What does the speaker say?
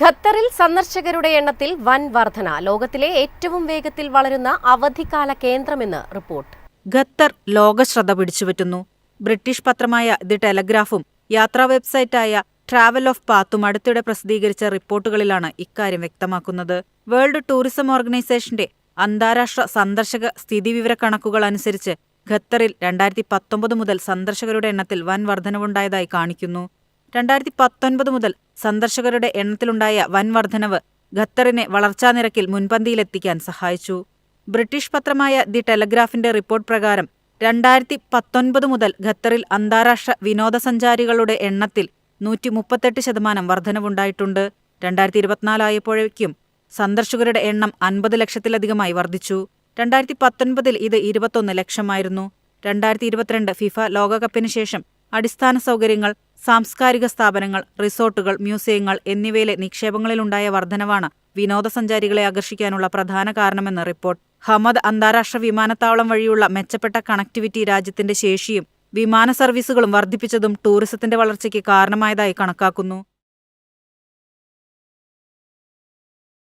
ഖത്തറിൽ സന്ദർശകരുടെ എണ്ണത്തിൽ വൻ വർധന. ലോകത്തിലെ ഏറ്റവും വേഗത്തിൽ വളരുന്ന അവധിക്കാല കേന്ദ്രമെന്ന് റിപ്പോർട്ട്. ഖത്തർ ലോകശ്രദ്ധ പിടിച്ചുപറ്റുന്നു. ബ്രിട്ടീഷ് പത്രമായ ദി ടെലഗ്രാഫും യാത്രാ വെബ്സൈറ്റായ ട്രാവൽ ഓഫ് പാത്തും അടുത്തിടെ പ്രസിദ്ധീകരിച്ച റിപ്പോർട്ടുകളിലാണ് ഇക്കാര്യം വ്യക്തമാക്കുന്നത്. വേൾഡ് ടൂറിസം ഓർഗനൈസേഷന്റെ അന്താരാഷ്ട്ര സന്ദർശക സ്ഥിതിവിവര കണക്കുകൾ അനുസരിച്ച് ഖത്തറിൽ രണ്ടായിരത്തി പത്തൊമ്പത് മുതൽ സന്ദർശകരുടെ എണ്ണത്തിൽ വൻ വർധനവുണ്ടായതായി കാണിക്കുന്നു. രണ്ടായിരത്തി പത്തൊൻപത് മുതൽ സന്ദർശകരുടെ എണ്ണത്തിലുണ്ടായ വൻ വർധനവ് ഖത്തറിനെ വളർച്ചാനിരക്കിൽ മുൻപന്തിയിലെത്തിക്കാൻ സഹായിച്ചു. ബ്രിട്ടീഷ് പത്രമായ ദി ടെലഗ്രാഫിന്റെ റിപ്പോർട്ട് പ്രകാരം രണ്ടായിരത്തി പത്തൊൻപത് മുതൽ ഖത്തറിൽ അന്താരാഷ്ട്ര വിനോദസഞ്ചാരികളുടെ എണ്ണത്തിൽ നൂറ്റി മുപ്പത്തെട്ട് ശതമാനം വർധനവുണ്ടായിട്ടുണ്ട് രണ്ടായിരത്തി ഇരുപത്തിനാലായപ്പോഴേക്കും സന്ദർശകരുടെ എണ്ണം അൻപത് ലക്ഷത്തിലധികമായി വർദ്ധിച്ചു. രണ്ടായിരത്തി പത്തൊൻപതിൽ ഇത് ഇരുപത്തൊന്ന് ലക്ഷമായിരുന്നു. രണ്ടായിരത്തി ഇരുപത്തിരണ്ട് ഫിഫ ലോകകപ്പിന് ശേഷം അടിസ്ഥാന സൗകര്യങ്ങൾ സാംസ്കാരിക സ്ഥാപനങ്ങൾ റിസോർട്ടുകൾ മ്യൂസിയങ്ങൾ എന്നിവയിലെ നിക്ഷേപങ്ങളിലുണ്ടായ വർധനവാണ് വിനോദസഞ്ചാരികളെ ആകർഷിക്കാനുള്ള പ്രധാന കാരണമെന്ന് റിപ്പോർട്ട്. ഹമദ് അന്താരാഷ്ട്ര വിമാനത്താവളം വഴിയുള്ള മെച്ചപ്പെട്ട കണക്ടിവിറ്റി രാജ്യത്തിന്റെ ശേഷിയും വിമാന സർവീസുകളും വർദ്ധിപ്പിച്ചതും ടൂറിസത്തിന്റെ വളർച്ചയ്ക്ക് കാരണമായതായി കണക്കാക്കുന്നു.